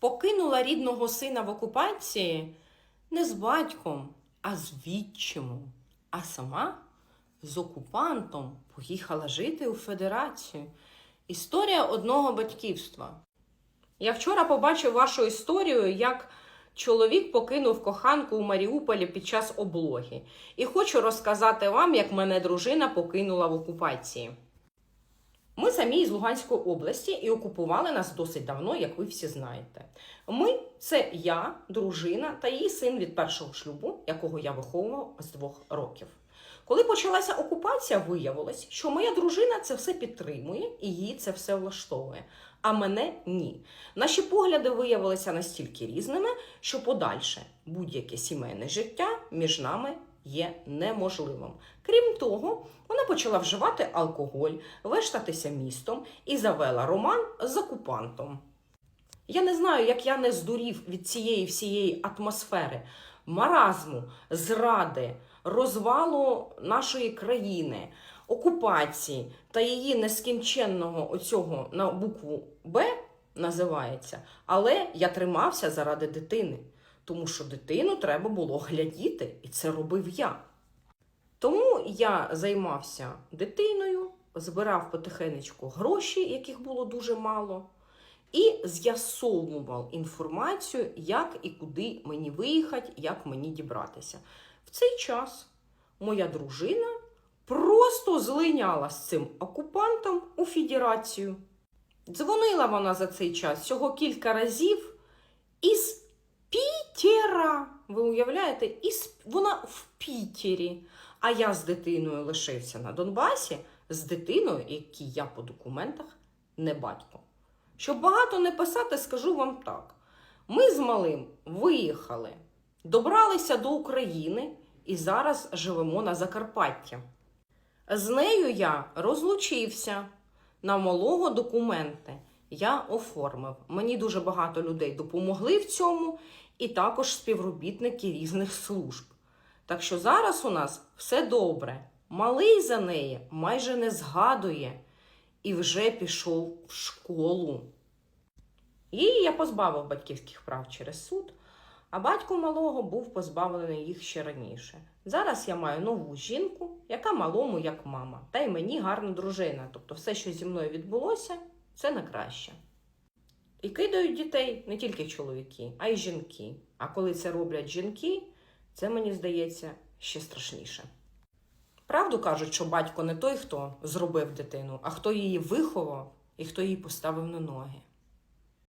покинула рідного сина в окупації не з батьком, а з відчимом, а сама з окупантом поїхала жити у Федерацію. Історія одного батьківства. Я вчора побачив вашу історію, як чоловік покинув коханку у Маріуполі під час облоги. І хочу розказати вам, як мене дружина покинула в окупації. Ми самі з Луганської області і окупували нас досить давно, як ви всі знаєте. Ми це я, дружина та її син від першого шлюбу, якого я виховував з двох років. Коли почалася окупація, виявилось, що моя дружина це все підтримує і її це все влаштовує. А мене ні. Наші погляди виявилися настільки різними, що подальше будь-яке сімейне життя між нами є неможливим. Крім того, вона почала вживати алкоголь, вештатися містом і завела роман з окупантом. Я не знаю, як я не здурів від цієї всієї атмосфери, маразму, зради, розвалу нашої країни, окупації та її нескінченного оцього на букву Б називається. Але я тримався заради дитини, тому що дитину треба було глядіти, і це робив я. Тому я займався дитиною, збирав потихенечку гроші, яких було дуже мало, і з'ясовував інформацію, як і куди мені виїхати, як мені дібратися. В цей час моя дружина просто злиняла з цим окупантом у федерацію. Дзвонила вона за цей час всього кілька разів із. Ви уявляєте, із... вона в Пітері. А я з дитиною лишився на Донбасі, з дитиною, якій я по документах не батько. Щоб багато не писати, скажу вам так: ми з малим виїхали, добралися до України і зараз живемо на Закарпатті. З нею я розлучився на малого документи. Я оформив. Мені дуже багато людей допомогли в цьому, і також співробітники різних служб. Так що зараз у нас все добре. Малий за неї майже не згадує і вже пішов в школу. Її я позбавив батьківських прав через суд, а батько малого був позбавлений їх ще раніше. Зараз я маю нову жінку, яка малому як мама, та й мені гарна дружина. Тобто все, що зі мною відбулося, це на краще. І кидають дітей не тільки чоловіки, а й жінки. А коли це роблять жінки, це мені здається ще страшніше. Правду кажуть, що батько не той, хто зробив дитину, а хто її виховав і хто її поставив на ноги.